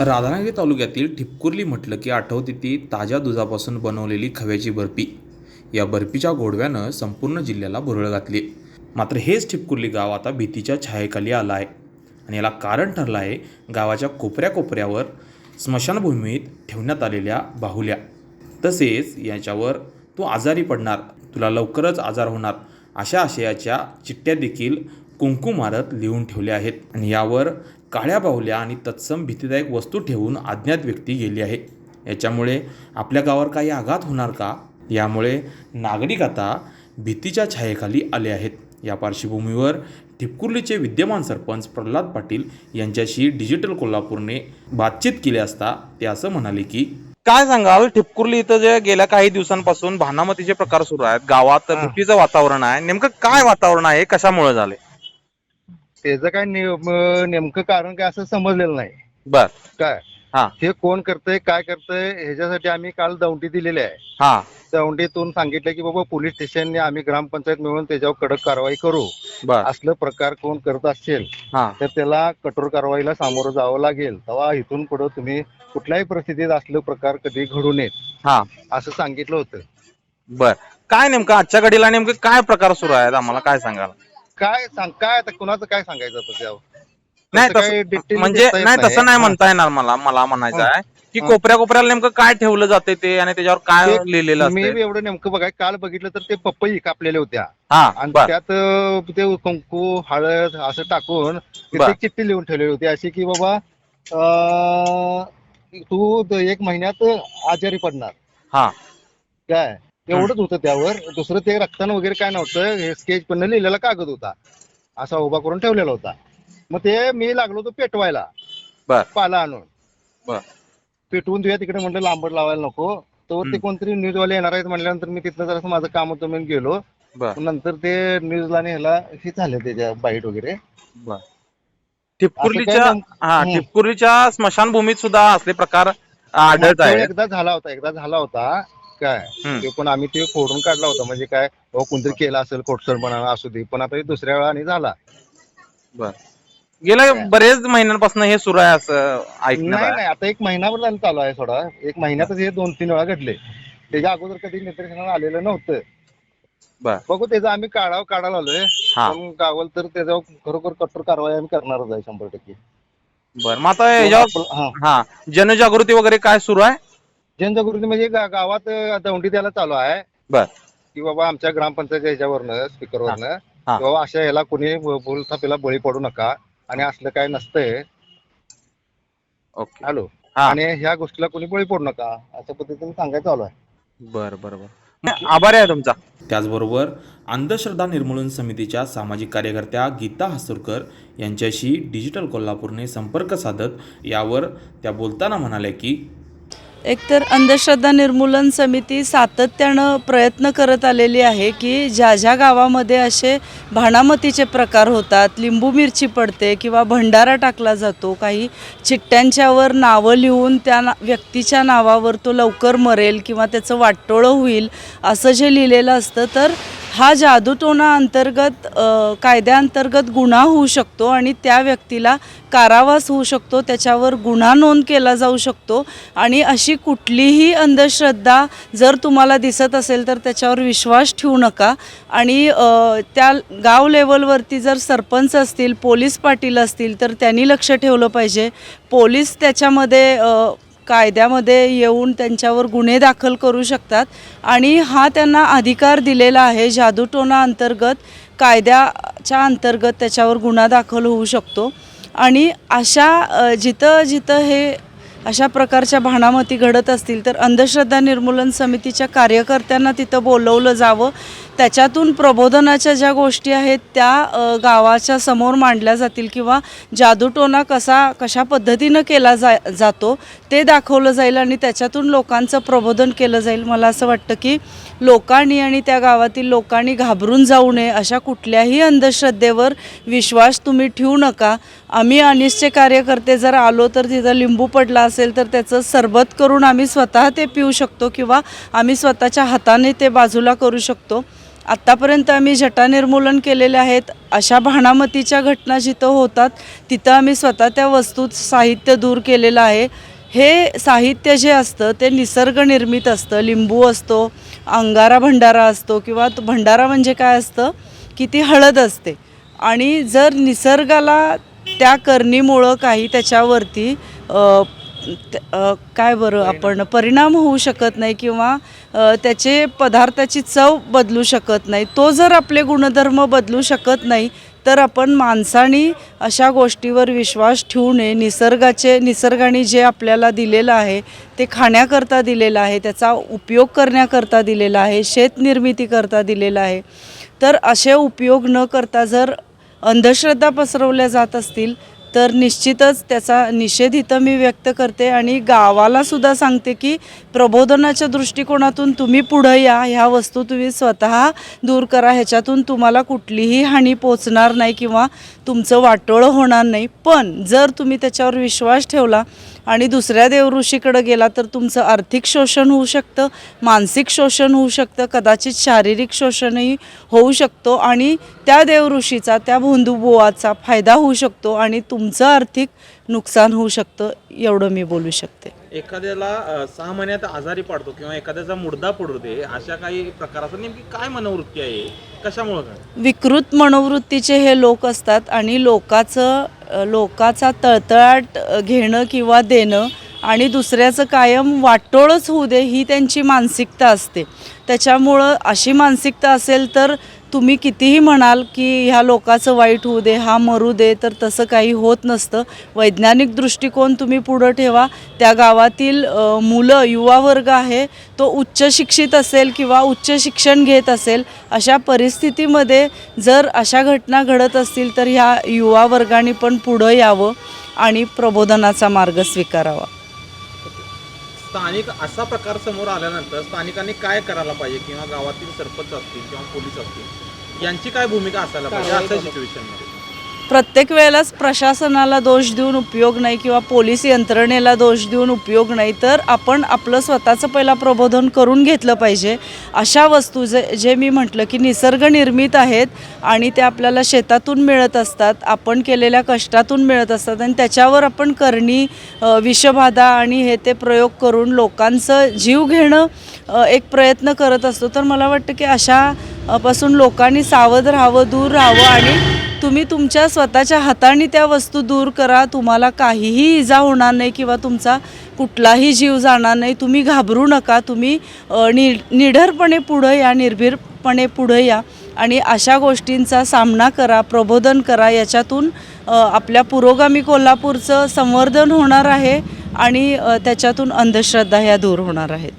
राधानगरी तालुक्यातील ठिपकुर्ली म्हटलं की आठवते ती ताज्या दुधापासून बनवलेली खव्याची बर्फी. या बर्फीच्या गोडव्यानं संपूर्ण जिल्ह्याला भुरळ घातली. मात्र हेच ठिपकुर्ली गाव आता भीतीच्या छायेखाली आलं आहे. आणि याला कारण ठरलं आहे गावाच्या कोपऱ्या कोपऱ्यावर स्मशानभूमीत ठेवण्यात आलेल्या बाहुल्या. तसेच याच्यावर तू आजारी पडणार तुला लवकरच आजार होणार अशा आशयाच्या चिठ्ठ्या देखील कुंकू मारत लिहून ठेवल्या आहेत. आणि यावर काळ्या बाहुल्या आणि तत्सम भीतीदायक वस्तू ठेवून अज्ञात व्यक्ती गेली आहे. याच्यामुळे आपल्या गावावर काही आघात होणार का? यामुळे नागरिक आता भीतीच्या छायेखाली आले आहेत. या पार्श्वभूमीवर ठिपकुर्लीचे विद्यमान सरपंच प्रल्हाद पाटील यांच्याशी डिजिटल कोल्हापूरने बातचीत केली असता ते असं म्हणाले की काय सांगाल? ठिपकुर्ली इथं जे गेल्या काही दिवसांपासून भानामतीचे प्रकार सुरू आहेत. गावात भीतीचं वातावरण आहे. नेमकं काय वातावरण आहे? कशामुळे झाले त्याचं काय नेमकं कारण काय असं समजलेलं नाही. बर. काय? हा. हे कोण करतंय काय करतंय ह्याच्यासाठी आम्ही काल दौंडी दिलेली आहे. हा. दौंडीतून सांगितलं की बाबा पोलीस स्टेशनने आम्ही ग्रामपंचायत मिळून त्याच्यावर कडक कारवाई करू. बर. असलं प्रकार कोण करत असेल हा. तर त्याला कठोर कारवाईला सामोरं जावं लागेल. तेव्हा इथून पुढे तुम्ही कुठल्याही परिस्थितीत असलं प्रकार कधी घडू नयेत. हा. असं सांगितलं होतं. बर. काय नेमकं आजच्या घडीला नेमकं काय प्रकार सुरू आहेत? आम्हाला काय सांगाल? काय सांग काय आता कुणाचं काय सांगायचं आता त्यावर नाही तसं काही तसं detail म्हणजे देता येत नाही तसं नाही. म्हणता येणार मला मला म्हणायचं. आहे की हा. कोपऱ्या कोपऱ्याला नेमकं काय ठेवलं जाते ते आणि त्याच्यावर काय ते- लिहिलेलं मी असते एवढं नेमकं बघाय काल बघितलं तर ते पपई कापलेल्या होत्या हा आणि बर त्यात अं, ते कुंकू हळद असं टाकून तिथे बर. चिठ्ठी लिहून ठेवलेली होती अशी की बाबा अं, तू द- एक महिन्यात आजारी पडणार हा काय एवढंच होतं त्यावर. दुसरं ते रक्तानं वगैरे काय नव्हतं. हे स्केच पण लिहिलेला कागद होता. असा उभा करून ठेवलेला होता. मग ते मी लागलो होतो पेटवायला. बर. पाला आणून. पेटवून देऊया तिकडे म्हणलं लांबट लावायला नको. तर ते. कोणतरी न्यूजवाले येणार आहेत म्हणल्यानंतर मी तिथनं जरासं माझं काम होतं म्हणून गेलो. नंतर ते न्यूजला ह्याला हे झालं त्याच्या बाईट वगैरे. नेम- हा हम्म. ठिपकुर्लीच्या स्मशानभूमीत सुद्धा असले प्रकार आढळत आहेत. एकदा झाला होता एकदा झाला होता. काय. ते पण आम्ही ते फोडून काढला होता. म्हणजे काय हो कोणतरी केला असेल कोटसरपणा असू दे. पण आता हे दुसऱ्या वेळा आणि झाला. बर. गेल्या बरेच महिन्यांपासून हे सुरू आहे असं ऐकण्यात नाही. नाही. आता एक महिनाभर झालं चालू आहे सोडा. एक महिन्यातच हे दोन तीन वेळा घडले. त्याच्या अगोदर कधी निदर्शनाला आलेलं नव्हतं. बर. बघू त्याचं आम्ही काढावं काढायला आलोय हा. पण गावल तर त्याच्यावर खरोखर कठोर कारवाई आम्ही करणारच आहे शंभर टक्के. बर. मग आता याच्यावर हा. हा. जनजागृती वगैरे काय सुरू आहे? जनजागृती म्हणजे गा- गावात अं, दौंडी द्यायला चालू आहे. बर. की बाबा आमच्या ग्रामपंचायत ह्याच्यावरनं स्पीकरवरनं हा. की बाबा अशा ह्याला कोणी बोलथापीला बळी पडू नका आणि असलं काय नसतंय. ओके. हॅलो. हा. आणि ह्या गोष्टीला कोणी बळी पडू नका अशा पद्धतीने सांगायचं चालू आहे. बर बर बर. आभारी आहे तुमचा. त्याचबरोबर अंधश्रद्धा निर्मूलन समितीच्या सामाजिक कार्यकर्त्या गीता हसुरकर यांच्याशी डिजिटल कोल्हापूरने संपर्क साधत यावर त्या बोलताना म्हणाल्या की एकतर अंधश्रद्धा निर्मूलन समिती सातत्यानं प्रयत्न करत आलेली आहे की ज्या ज्या गावामध्ये असे भाणामतीचे प्रकार होतात लिंबू मिरची पडते किंवा भंडारा टाकला जातो काही चिट्ट्यांच्यावर नावं लिहून त्या ना व्यक्तीच्या नावावर तो लवकर मरेल किंवा त्याचं वाटोळं होईल असं जे लिहिलेलं असतं तर हा जादूटोणा अंतर्गत कायद्याअंतर्गत गुन्हा होऊ शकतो आणि त्या व्यक्तीला कारावास होऊ शकतो त्याच्यावर गुन्हा नोंद केला जाऊ शकतो आणि अशी कुठलीही अंधश्रद्धा जर तुम्हाला दिसत असेल तर त्याच्यावर विश्वास ठेवू नका. आणि त्या गाव लेवलवरती जर सरपंच असतील पोलीस पाटील असतील तर त्यांनी लक्ष ठेवलं पाहिजे. पोलीस त्याच्यामध्ये कायद्यामध्ये येऊन त्यांच्यावर गुन्हे दाखल करू शकतात. आणि हा त्यांना अधिकार दिलेला आहे. जादूटोना अंतर्गत कायद्याच्या अंतर्गत त्याच्यावर गुन्हा दाखल होऊ शकतो. आणि अशा जिथं जिथं हे अशा प्रकारच्या भाणामती घडत असतील तर अंधश्रद्धा निर्मूलन समितीच्या कार्यकर्त्यांना तिथं बोलवलं जावं. त्याच्यातून प्रबोधनाच्या ज्या गोष्टी आहेत त्या गावाच्या समोर मांडल्या जातील किंवा जादूटोणा कसा कशा पद्धतीनं केला जा जातो ते दाखवलं जाईल आणि त्याच्यातून लोकांचं प्रबोधन केलं जाईल. मला असं वाटतं की लोकांनी आणि त्या गावातील लोकांनी घाबरून जाऊ नये अशा कुठल्याही अंधश्रद्धेवर विश्वास तुम्ही ठेवू नका. आम्ही अनिसचे कार्यकर्ते जर आलो तर तिथं लिंबू पडला असेल तर त्याचं सरबत करून आम्ही स्वतः ते पिऊ शकतो किंवा आम्ही स्वतःच्या हाताने ते बाजूला करू शकतो. आत्तापर्यंत आम्ही जटा निर्मूलन केलेले आहेत अशा भाणामतीच्या घटना जिथं होतात तिथं आम्ही स्वतः त्या वस्तूत साहित्य दूर केलेलं आहे. हे साहित्य जे असतं ते निसर्गनिर्मित असतं. लिंबू असतो अंगारा भंडारा असतो किंवा भंडारा म्हणजे काय असतं की ती हळद असते. आणि जर निसर्गाला त्या करणीमुळं काही त्याच्यावरती काय बरं आपण परिणाम होऊ शकत नाही किंवा त्याचे पदार्थाची चव बदलू शकत नाही. तो जर आपले गुणधर्म बदलू शकत नाही तर आपण माणसानी अशा गोष्टीवर विश्वास ठेवू नये. निसर्गाचे निसर्गाने जे आपल्याला दिलेलं आहे ते खाण्याकरता दिलेलं आहे त्याचा उपयोग करण्याकरता दिलेला आहे शेतनिर्मितीकरता दिलेला दिलेलं आहे. तर असे उपयोग न करता जर अंधश्रद्धा पसरवल्या जात असतील तर निश्चितच त्याचा निषेध इथं मी व्यक्त करते आणि गावाला सुद्धा सांगते की प्रबोधनाच्या दृष्टिकोनातून तुम्ही पुढं या ह्या वस्तू तुम्ही स्वतः दूर करा ह्याच्यातून तुम्हाला कुठलीही हानी पोचणार नाही किंवा तुमचं वाटोळं होणार नाही. पण जर तुम्ही त्याच्यावर विश्वास ठेवला आणि दुसऱ्या देवऋषीकडे गेला तर तुमचं आर्थिक शोषण होऊ शकतं मानसिक शोषण होऊ शकतं कदाचित शारीरिक शोषणही होऊ शकतो आणि त्या देवऋषीचा त्या भोंदूबुवाचा फायदा होऊ शकतो आणि तुमचं आर्थिक नुकसान होऊ शकतं एवढं मी बोलू शकते. एखाद्याला सहा महिन्यात आजारी पडतो किंवा एखाद्याचा मुर्दा पडू दे अशा काही प्रकाराचं नेमकी काय मनोवृत्ती आहे? कशामुळं काय? विकृत मनोवृत्तीचे हे लोक असतात आणि लोकाचं लोकाचा तळतळाट घेणं किंवा देणं आणि दुसऱ्याचं कायम वाटोळच होऊ दे ही त्यांची मानसिकता असते. त्याच्यामुळं अशी मानसिकता असेल तर तुम्ही कितीही म्हणाल की ह्या लोकाचं वाईट होऊ दे हा मरू दे तर तसं काही होत नसतं. वैज्ञानिक दृष्टिकोन तुम्ही पुढं ठेवा. त्या गावातील मुलं युवा वर्ग आहे तो उच्च शिक्षित असेल किंवा उच्च शिक्षण घेत असेल अशा परिस्थितीमध्ये जर अशा घटना घडत असतील तर ह्या युवा वर्गाने पण पुढं यावं आणि प्रबोधनाचा मार्ग स्वीकारावा. स्थानिक असा प्रकार समोर आल्यानंतर स्थानिकांनी काय करायला पाहिजे? किंवा गावातील सरपंच असतील किंवा पोलीस असतील यांची काय भूमिका असायला पाहिजे? अशा सिच्युएशनमध्ये प्रत्येक वेळेलाच प्रशासनाला दोष देऊन उपयोग नाही किंवा पोलीस यंत्रणेला दोष देऊन उपयोग नाही तर आपण आपलं स्वतःचं पहिला प्रबोधन करून घेतलं पाहिजे. अशा वस्तू जे जे मी म्हटलं की निसर्गनिर्मित आहेत आणि ते आपल्याला शेतातून मिळत असतात आपण केलेल्या कष्टातून मिळत असतात आणि त्याच्यावर आपण करणी विषबाधा आणि हे ते प्रयोग करून लोकांचं जीव घेणं एक प्रयत्न करत असतो. तर मला वाटतं की अशा पासून लोकांनी सावध राहावं दूर राहावं आणि तुम्ही तुमच्या स्वतःच्या हाताने त्या वस्तू दूर करा. तुम्हाला काहीही इजा होणार नाही किंवा तुमचा कुठलाही जीव जाणार नाही. तुम्ही घाबरू नका. तुम्ही नि निढरपणे पुढं या निर्भीरपणे पुढं या आणि अशा गोष्टींचा सामना करा प्रबोधन करा. याच्यातून आपल्या पुरोगामी कोल्हापूरचं संवर्धन होणार आहे आणि त्याच्यातून अंधश्रद्धा ह्या दूर होणार आहेत.